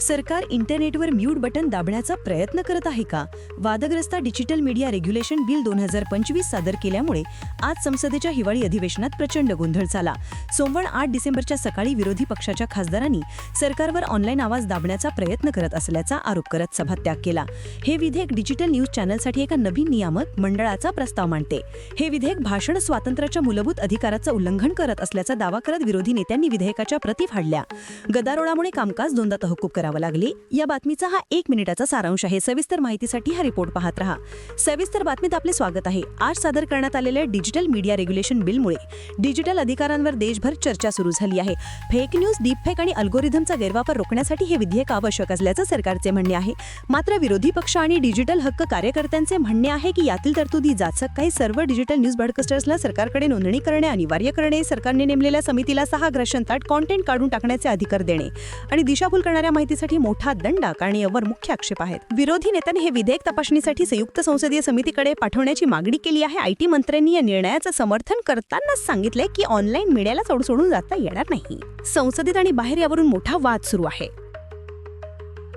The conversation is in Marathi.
सरकार इंटरनेटवर म्यूट बटन दाबण्याचा प्रयत्न करत आहे का? वादग्रस्त डिजिटल मीडिया रेग्युलेशन बिल दोन हजार पंचवीस सादर केल्यामुळे आज संसदेच्या हिवाळी अधिवेशनात प्रचंड गोंधळ झाला. सोमवार आठ डिसेंबरच्या सकाळी विरोधी पक्षाच्या खासदारांनी सरकारवर ऑनलाईन आवाज दाबण्याचा प्रयत्न करत असल्याचा आरोप करत सभात्याग केला. हे विधेयक डिजिटल न्यूज चॅनलसाठी एका नवीन नियामक मंडळाचा प्रस्ताव मांडते. हे विधेयक भाषण स्वातंत्र्याच्या मूलभूत अधिकाराचं उल्लंघन करत असल्याचा दावा करत विरोधी नेत्यांनी विधेयकाच्या प्रती फाडल्या. गदारोळामुळे कामकाज दोनदा तहकूब करावं लागली. या बातमीचा हा एक मिनिटाचा सारांश आहे. सविस्तर माहितीसाठी हा रिपोर्ट पाहत रहा. सविस्तर बातमीत आपले स्वागत आहे. आज सादर करण्यात आलेल्या डिजिटल मीडिया रेग्युलेशन बिलमुळे डिजिटल अधिकारांवर देशभर चर्चा सुरू झाली आहे. फेक न्यूज डीपफेक आणि अल्गोरिझमचा गैरवापर रोखण्यासाठी हे विधेयक आवश्यक असल्याचं सरकारचे म्हणणे आहे. मात्र विरोधी पक्ष आणि डिजिटल हक्क कार्यकर्त्यांचे म्हणणे आहे की यातील तरतुदी जाचक काही सर्व डिजिटल न्यूज ब्रॉडकास्टर्सला सरकारकडे नोंदणी करणे अनिवार्य करणे सरकारने नेमलेल्या समितीला सहा ग्रशंताट कॉन्टेंट काढून टाकण्याचे अधिकार देणे आणि दिशाभूल करणाऱ्या माहिती तपासणीसाठी मोठा दंड आकारणी यावर मुख्य आक्षेप आहेत. विरोधी नेत्यांनी हे विधेयक तपासणीसाठी संयुक्त संसदीय समितीकडे पाठवण्याची मागणी केली आहे. आयटी मंत्र्यांनी या निर्णयाचं समर्थन करतानाच सांगितलंय की ऑनलाईन मीडियाला सोड सोडून जाता येणार नाही. संसदेत आणि बाहेर यावरून मोठा वाद सुरू आहे.